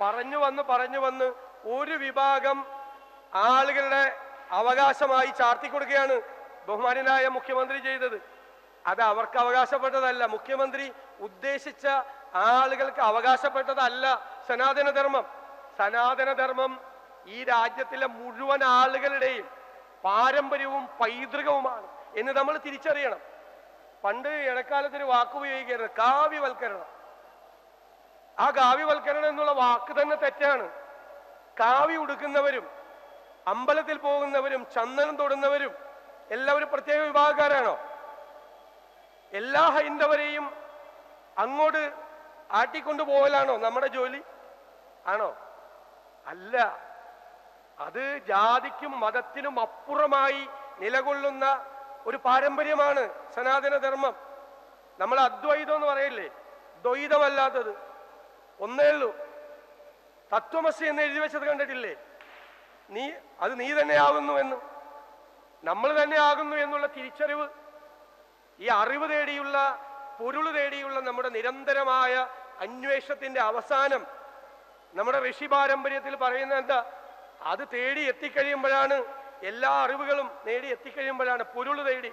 പറഞ്ഞു വന്ന് പറഞ്ഞു വന്ന് ഒരു വിഭാഗം ആളുകളുടെ അവകാശമായി ചാർത്തിക്കൊടുക്കുകയാണ് ബഹുമാനായ മുഖ്യമന്ത്രി ചെയ്തത്. അത് അവർക്ക് അവകാശപ്പെട്ടതല്ല. മുഖ്യമന്ത്രി ഉദ്ദേശിച്ച ആളുകൾക്ക് അവകാശപ്പെട്ടതല്ല സനാതനധർമ്മം. സനാതനധർമ്മം ഈ രാജ്യത്തിലെ മുഴുവൻ ആളുകളുടെയും പാരമ്പര്യവും പൈതൃകവുമാണ് എന്ന് നമ്മൾ തിരിച്ചറിയണം. പണ്ട് ഇടക്കാലത്ത് ഒരു വാക്കുപയോഗിക്കരുത് കാവ്യവൽക്കരണം. ആ കാവ്യവൽക്കരണം എന്നുള്ള വാക്ക് തന്നെ തെറ്റാണ്. കാവ്യ ഉടുക്കുന്നവരും അമ്പലത്തിൽ പോകുന്നവരും ചന്ദനം തൊടുന്നവരും എല്ലാവരും പ്രത്യേക വിഭാഗക്കാരാണോ? എല്ലാ ഹൈന്ദവരെയും അങ്ങോട്ട് ആട്ടിക്കൊണ്ടു പോകലാണോ നമ്മുടെ ജോലി? ആണോ? അല്ല. അത് ജാതിക്കും മതത്തിനും അപ്പുറമായി നിലകൊള്ളുന്ന ഒരു പാരമ്പര്യമാണ് സനാതനധർമ്മം. നമ്മൾ അദ്വൈതം എന്ന് പറയില്ലേ? ദ്വൈതമല്ലാത്തത്. ഒന്നേ ഉള്ളൂ. തത്വമസി എന്ന് എഴുതി വെച്ചത് കണ്ടിട്ടില്ലേ? നീ അത് നീ തന്നെ ആകുന്നു എന്ന്. നമ്മൾ തന്നെ ആകുന്നു എന്നുള്ള തിരിച്ചറിവ് ഈ അറിവ് തേടിയുള്ള പൊരുൾ തേടിയുള്ള നമ്മുടെ നിരന്തരമായ അന്വേഷണത്തിന്റെ അവസാനം നമ്മുടെ ഋഷി പാരമ്പര്യത്തിൽ പറയുന്ന എന്താ? അത് തേടി എത്തിക്കഴിയുമ്പോഴാണ് എല്ലാ അറിവുകളും നേടി എത്തിക്കഴിയുമ്പോഴാണ് പൊരുൾ തേടി.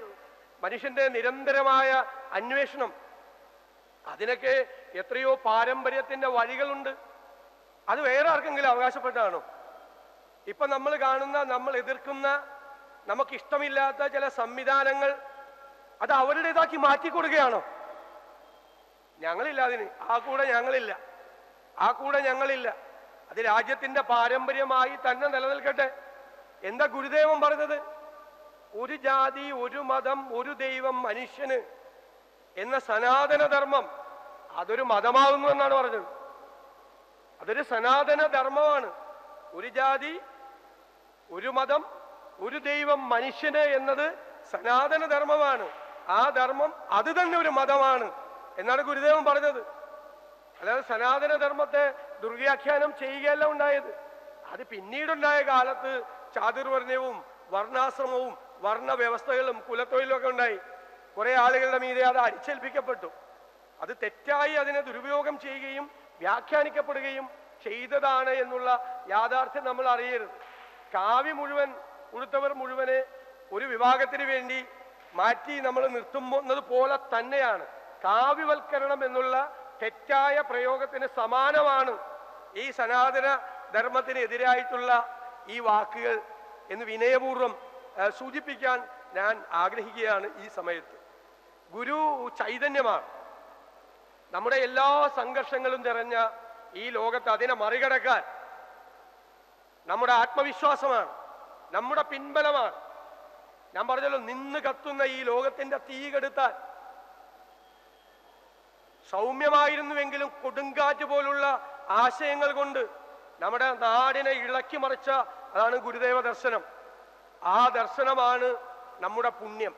മനുഷ്യന്റെ നിരന്തരമായ അന്വേഷണം അതിനൊക്കെ എത്രയോ പാരമ്പര്യത്തിന്റെ വഴികളുണ്ട്. അത് വേറെ ആർക്കെങ്കിലും അവകാശപ്പെട്ടാണോ ഇപ്പൊ നമ്മൾ കാണുന്ന നമ്മൾ എതിർക്കുന്ന നമുക്ക് ഇഷ്ടമില്ലാത്ത ചില സംവിധാനങ്ങൾ അത് അവരുടേതാക്കി മാറ്റിക്കൊടുക്കുകയാണോ? ഞങ്ങളില്ല അതിന്. ആ കൂടെ ഞങ്ങളില്ല. ആ കൂടെ ഞങ്ങളില്ല. അത് രാജ്യത്തിന്റെ പാരമ്പര്യമായി തന്നെ നിലനിൽക്കട്ടെ. എന്താ ഗുരുദേവൻ പറഞ്ഞത് ഒരു ജാതി ഒരു മതം ഒരു ദൈവം മനുഷ്യന് എന്ന സനാതനധർമ്മം അതൊരു മതമാകുന്നു എന്നാണ് പറഞ്ഞത്. അതൊരു സനാതന ധർമ്മമാണ് ഒരു ജാതി ഒരു മതം ഒരു ദൈവം മനുഷ്യന് എന്നത് സനാതന ധർമ്മമാണ് ആ ധർമ്മം അത് തന്നെ ഒരു മതമാണ് എന്നാണ് ഗുരുദേവൻ പറഞ്ഞത്. അല്ലാതെ സനാതന ധർമ്മത്തെ ദുർവ്യാഖ്യാനം ചെയ്യുകയല്ല ഉണ്ടായത്. അത് പിന്നീടുണ്ടായ കാലത്ത് ചാതുർവർണയവും വർണാശ്രമവും വർണ വ്യവസ്ഥകളും കുലത്തൊഴിലും ഒക്കെ ഉണ്ടായി. കുറെ ആളുകളുടെ മീതെ അത് അടിച്ചേൽപ്പിക്കപ്പെട്ടു. അത് തെറ്റായി അതിനെ ദുരുപയോഗം ചെയ്യുകയും വ്യാഖ്യാനിക്കപ്പെടുകയും ചെയ്തതാണ് എന്നുള്ള യാഥാർത്ഥ്യം നമ്മൾ അറിയരുത്. കാവ്യ മുഴുവൻ ഉടുത്തവർ മുഴുവനെ ഒരു വിഭാഗത്തിന് വേണ്ടി മാറ്റി നമ്മൾ നിർത്തുന്നത് പോലെ തന്നെയാണ്. കാവ്യവൽക്കരണം എന്നുള്ള തെറ്റായ പ്രയോഗത്തിന് സമാനമാണ് ഈ സനാതന ധർമ്മത്തിനെതിരായിട്ടുള്ള ഈ വാക്കുകൾ എന്ന് വിനയപൂർവം സൂചിപ്പിക്കാൻ ഞാൻ ആഗ്രഹിക്കുകയാണ് ഈ സമയത്ത്. ഗുരു ചൈതന്യമാണ്. നമ്മുടെ എല്ലാ സംഘർഷങ്ങളും നിറഞ്ഞ ഈ ലോകത്ത് അതിനെ മറികടക്കാൻ നമ്മുടെ ആത്മവിശ്വാസമാണ് നമ്മുടെ പിൻബലമാണ്. ഞാൻ പറഞ്ഞല്ലോ നിന്ന് കത്തുന്ന ഈ ലോകത്തിന്റെ തീ കെടുത്താൻ. സൗമ്യമായിരുന്നുവെങ്കിലും കൊടുങ്കാറ്റ് പോലുള്ള ആശയങ്ങൾ കൊണ്ട് നമ്മുടെ നാടിനെ ഇളക്കി മറിച്ച അതാണ് ഗുരുദേവ ദർശനം ആ ദർശനമാണ് നമ്മുടെ പുണ്യം.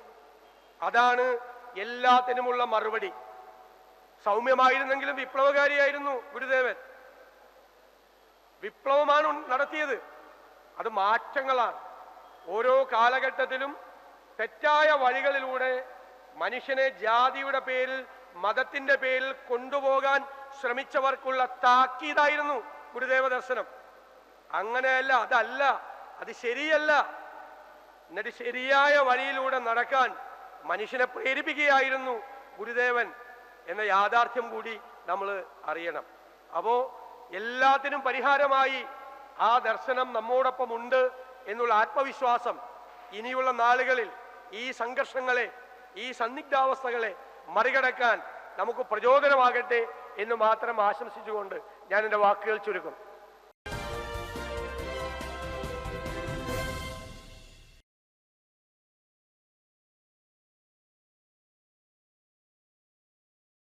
അതാണ് എല്ലാത്തിനുമുള്ള മറുപടി. സൗമ്യമായിരുന്നെങ്കിലും വിപ്ലവകാരിയായിരുന്നു ഗുരുദേവൻ. വിപ്ലവമാണ് നടത്തിയത്. അത് മാറ്റങ്ങളാണ്. ഓരോ കാലഘട്ടത്തിലും തെറ്റായ വഴികളിലൂടെ മനുഷ്യനെ ജാതിയുടെ പേരിൽ മതത്തിന്റെ പേരിൽ കൊണ്ടുപോകാൻ ശ്രമിച്ചവർക്കുള്ള താക്കീതായിരുന്നു ഗുരുദേവ ദർശനം. അങ്ങനെയല്ല അതല്ല അത് ശരിയല്ല. എന്നിട്ട് ശരിയായ വഴിയിലൂടെ നടക്കാൻ മനുഷ്യനെ പ്രേരിപ്പിക്കുകയായിരുന്നു ഗുരുദേവൻ എന്ന യാഥാർത്ഥ്യം കൂടി നമ്മൾ അറിയണം. അപ്പോ എല്ലാത്തിനും പരിഹാരമായി ആ ദർശനം നമ്മോടൊപ്പം ഉണ്ട് എന്നുള്ള ആത്മവിശ്വാസം ഇനിയുള്ള നാളുകളിൽ ഈ സംഘർഷങ്ങളെ ഈ സന്നിഗ്ധാവസ്ഥകളെ മറികടക്കാൻ നമുക്ക് പ്രചോദനമാകട്ടെ എന്ന് മാത്രം ആശംസിച്ചുകൊണ്ട് ഞാൻ എന്റെ വാക്കുകൾ ചുരുക്കും.